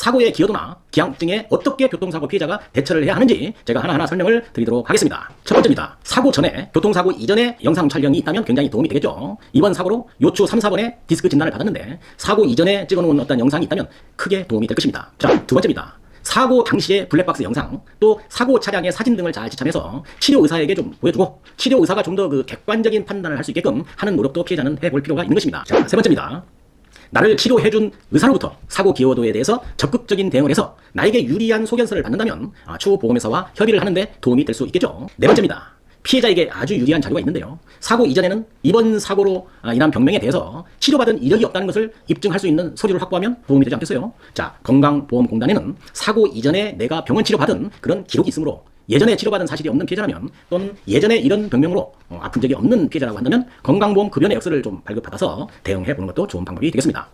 사고의 기여도나 기한증에 어떻게 교통사고 피해자가 대처를 해야 하는지 제가 하나하나 설명을 드리도록 하겠습니다. 첫 번째입니다. 사고 전에 교통사고 이전에 영상 촬영이 있다면 굉장히 도움이 되겠죠. 이번 사고로 요추 3, 4번에 디스크 진단을 받았는데 사고 이전에 찍어놓은 어떤 영상이 있다면 크게 도움이 될 것입니다. 자, 두 번째입니다. 사고 당시의 블랙박스 영상 또 사고 차량의 사진 등을 잘 지참해서 치료 의사에게 좀 보여주고 치료 의사가 좀 더 그 객관적인 판단을 할 수 있게끔 하는 노력도 피해자는 해볼 필요가 있는 것입니다. 자, 세 번째입니다. 나를 치료해준 의사로부터 사고 기여도에 대해서 적극적인 대응을 해서 나에게 유리한 소견서를 받는다면 아, 추후 보험회사와 협의를 하는데 도움이 될 수 있겠죠. 네 번째입니다. 피해자에게 아주 유리한 자료가 있는데요. 사고 이전에는 이번 사고로 아, 인한 병명에 대해서 치료받은 이력이 없다는 것을 입증할 수 있는 서류를 확보하면 도움이 되지 않겠어요? 자, 건강보험공단에는 사고 이전에 내가 병원 치료받은 그런 기록이 있으므로 예전에 치료받은 사실이 없는 피해자라면 또는 예전에 이런 병명으로 어, 아픈 적이 없는 피해자라고 한다면 건강보험 급여 내역서를 좀 발급받아서 대응해 보는 것도 좋은 방법이 되겠습니다.